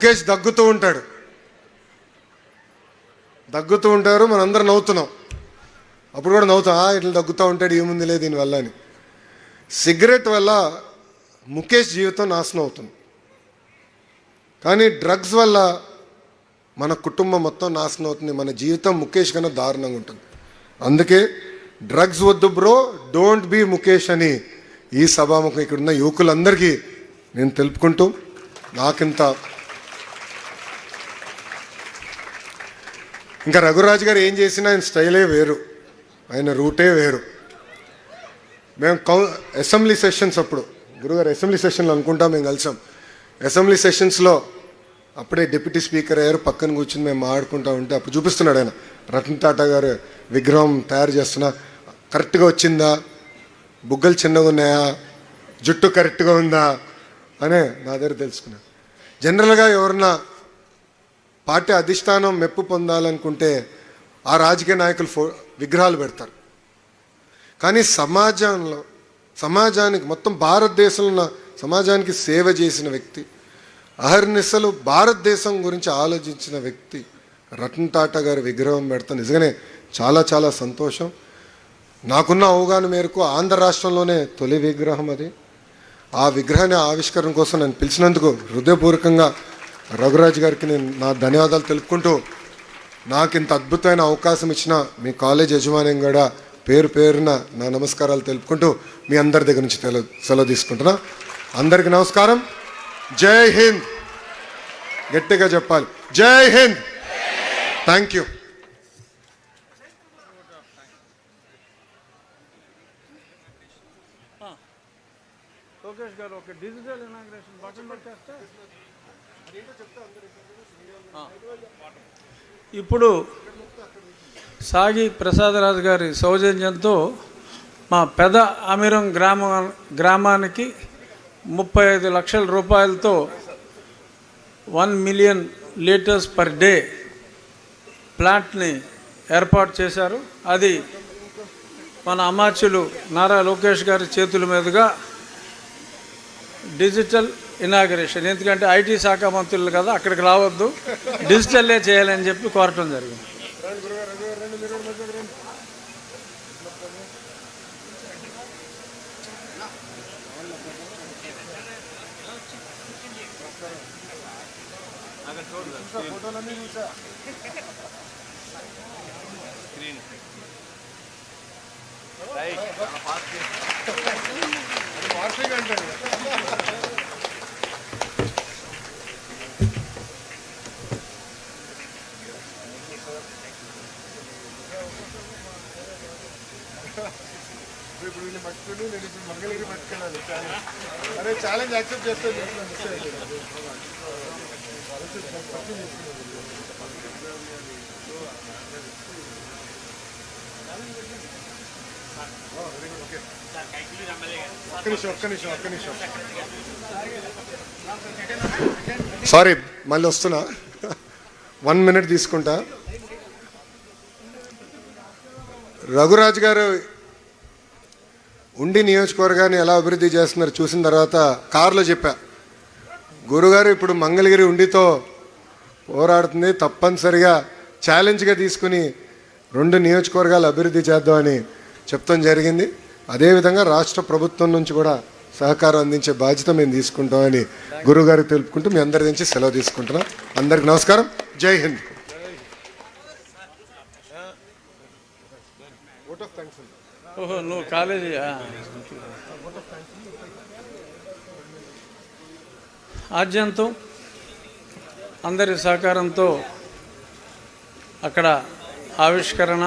లోకేష్ దగ్గుతూ ఉంటాడు. దగ్గుతూ ఉంటారు మనందరం నవ్వుతున్నాం. అప్పుడు కూడా నవ్వుతాం ఇట్లా దగ్గుతూ ఉంటాడు ఏముందిలే దీనివల్ల అని. సిగరెట్ వల్ల ముఖేష్ జీవితం నాశనం అవుతుంది. కానీ డ్రగ్స్ వల్ల మన కుటుంబం మొత్తం నాశనం అవుతుంది మన జీవితం ముఖేష్ కన్నా దారుణంగా ఉంటుంది. అందుకే డ్రగ్స్ వద్దు బ్రో డోంట్ బీ ముఖేష్ అని ఈ సభాముఖం ఇక్కడున్న యువకులందరికీ నేను తెలుపుకుంటూ నాకింత ఇంకా రఘురాజు గారు ఏం చేసినా ఆయన స్టైలే వేరు. ఆయన రూటే వేరు. మేము కౌ అసెంబ్లీ సెషన్స్ అప్పుడు. గురుగారు అసెంబ్లీ సెషన్లో అనుకుంటా మేము కలిసాం. అసెంబ్లీ సెషన్స్లో అప్పుడే డిప్యూటీ స్పీకర్ అయ్యారు పక్కన కూర్చుని మేము ఆడుకుంటా ఉంటే అప్పుడు చూపిస్తున్నాడు ఆయన. రతన్ టాటా గారు విగ్రహం తయారు చేస్తున్నా. కరెక్ట్గా వచ్చిందా? బుగ్గలు చిన్నగా ఉన్నాయా? జుట్టు కరెక్ట్గా ఉందా? అనే నా దగ్గర తెలుసుకున్నాను జనరల్గా ఎవరన్నా పార్టీ అధిష్టానం మెప్పు పొందాలనుకుంటే ఆ రాజకీయ నాయకులు ఫో విగ్రహాలు పెడతారు. కానీ సమాజంలో సమాజానికి మొత్తం భారతదేశంలో ఉన్న సమాజానికి సేవ చేసిన వ్యక్తి అహర్నిశలు భారతదేశం గురించి ఆలోచించిన వ్యక్తి రతన్ టాటా గారి విగ్రహం పెడతా నిజంగానే చాలా చాలా సంతోషం. నాకున్న అవగాహన మేరకు ఆంధ్ర రాష్ట్రంలోనే తొలి విగ్రహం అది. ఆ విగ్రహాన్ని ఆవిష్కరణ కోసం నన్ను పిలిచినందుకు హృదయపూర్వకంగా రఘురాజ్ గారికి నేను నా ధన్యవాదాలు తెలుపుకుంటూ నాకు ఇంత అద్భుతమైన అవకాశం ఇచ్చిన మీ కాలేజ్ యజమాని కూడా పేరు పేరున నా నమస్కారాలు తెలుపుకుంటూ మీ అందరి దగ్గర నుంచి తెల సెలవు తీసుకుంటున్నా. అందరికీ నమస్కారం. జై హింద్. గట్టిగా చెప్పాలి. జై హింద్. Thank you. లోకేష్ గారు ఒక డిజిటల్ ఇనాగ్రేషన్ బటన్ పెట్టేస్తే ఇప్పుడు సాగి ప్రసాదరాజు గారి సౌజన్యంతో మా పెద అమీరం గ్రామ గ్రామానికి ముప్పై ఐదు లక్షల రూపాయలతో one million litres per day ప్లాంట్ని ఏర్పాటు చేశారు. అది మన అమాచ్యులు నారా లోకేష్ గారి చేతుల మీదుగా డిజిటల్ ఇనాగరేషన్. ఎందుకంటే ఐటీ శాఖ మంత్రులు కదా అక్కడికి రావద్దు. డిజిటల్లే చేయాలని చెప్పి కోరటం జరిగింది. ఇప్పుడు వీళ్ళు పట్టుకుని నేను ఇప్పుడు మంగళగిరి పట్టుకెళ్ళాలి. అరే ఛాలెంజ్ యాక్సెప్ట్ చేస్తే ఓకే. సారీ మళ్ళీ వస్తున్నా. వన్ మినిట్ తీసుకుంటా. రఘురాజ్ గారు ఉండి నియోజకవర్గాన్ని ఎలా అభివృద్ధి చేస్తున్నారు చూసిన తర్వాత కారులో చెప్పా. గురుగారు ఇప్పుడు మంగళగిరి ఉండితో పోరాడుతుంది తప్పనిసరిగా ఛాలెంజ్గా తీసుకుని రెండు నియోజకవర్గాలు అభివృద్ధి చేద్దామని చెప్తాం జరిగింది. అదేవిధంగా రాష్ట్ర ప్రభుత్వం నుంచి కూడా సహకారం అందించే బాధ్యత మేము తీసుకుంటామని గురుగారు తెలుపుకుంటూ మీ అందరి నుంచి సెలవు తీసుకుంటున్నాం. అందరికి నమస్కారం. జై హింద్. ఆఫ్ థ్యాంక్స్ ఓహో నువ్వు కాలేజీ ఆద్యంతం అందరి సహకారంతో అక్కడ ఆవిష్కరణ